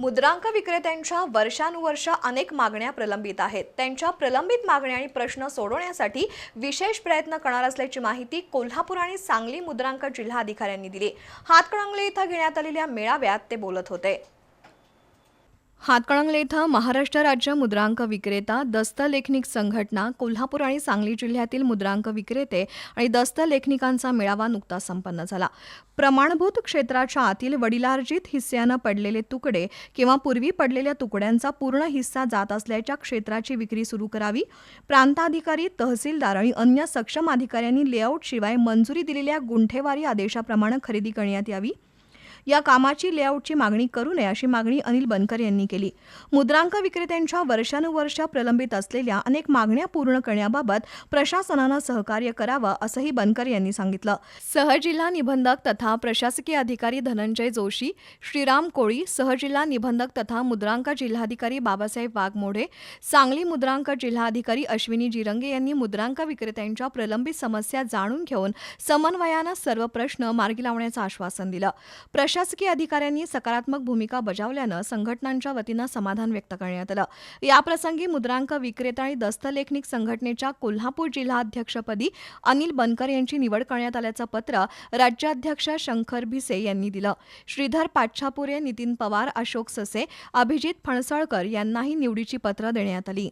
मुद्रांक विक्रेत्यांच्या वर्षानुवर्ष अनेक मागण्या प्रलंबित आहेत. त्यांच्या प्रलंबित मागण्या आणि प्रश्न सोडवण्यासाठी विशेष प्रयत्न करणार असल्याची माहिती कोल्हापूर आणि सांगली मुद्रांक जिल्हाधिकाऱ्यांनी दिली. हातकणंगले इथं घेण्यात आलेल्या मेळाव्यात ते बोलत होते. हातकणंगले इथं महाराष्ट्र राज्य मुद्रांक विक्रेता दस्तलेखनिक संघटना कोल्हापूर आणि सांगली जिल्ह्यातील मुद्रांक विक्रेते आणि दस्तलेखनिकांचा मेळावा नुकताच संपन्न झाला. प्रमाणभूत क्षेत्राच्या आतील वडिलार्जित हिस्स्यानं पडलेले तुकडे किंवा पूर्वी पडलेल्या तुकड्यांचा पूर्ण हिस्सा जात असल्याच्या क्षेत्राची विक्री सुरू करावी प्रांताधिकारी तहसीलदार आणि अन्य सक्षम अधिकाऱ्यांनी लेआउटशिवाय मंजुरी दिलेल्या गुंठेवारी आदेशाप्रमाणे खरेदी करण्यात यावी या कामाची लेआउटची मागणी करू नये अशी मागणी अनिल बनकर यांनी केली. मुद्रांक विक्रेत्यांच्या वर्षानुवर्ष प्रलंबित असलेल्या अनेक मागण्या पूर्ण करण्याबाबत प्रशासनानं सहकार्य करावं असंही बनकर यांनी सांगितलं. सहजिल्हा निबंधक तथा प्रशासकीय अधिकारी धनंजय जोशी श्रीराम कोळी सहजिल्हा निबंधक तथा मुद्रांक जिल्हाधिकारी बाबासाहेब वाघमोढे सांगली मुद्रांक जिल्हाधिकारी अश्विनी जिरंगे यांनी मुद्रांक विक्रेत्यांच्या प्रलंबित समस्या जाणून घेऊन समन्वयानं सर्व प्रश्न मार्गी लावण्याचं आश्वासन दिलं. प्रशासकीय अधिकाऱ्यांनी सकारात्मक भूमिका बजावल्यानं संघटनांच्या वतीनं समाधान व्यक्त करण्यात आलं. याप्रसंगी मुद्रांक विक्रेता आणि दस्तलेखनिक संघटनेच्या कोल्हापूर जिल्हाध्यक्षपदी अनिल बनकर यांची निवड करण्यात आल्याचं पत्र राज्याध्यक्ष शंकर भिसे यांनी दिलं. श्रीधर पाच्छापुरे नितीन पवार अशोक ससे अभिजित फणसळकर यांनाही निवडीची पत्र देण्यात आली.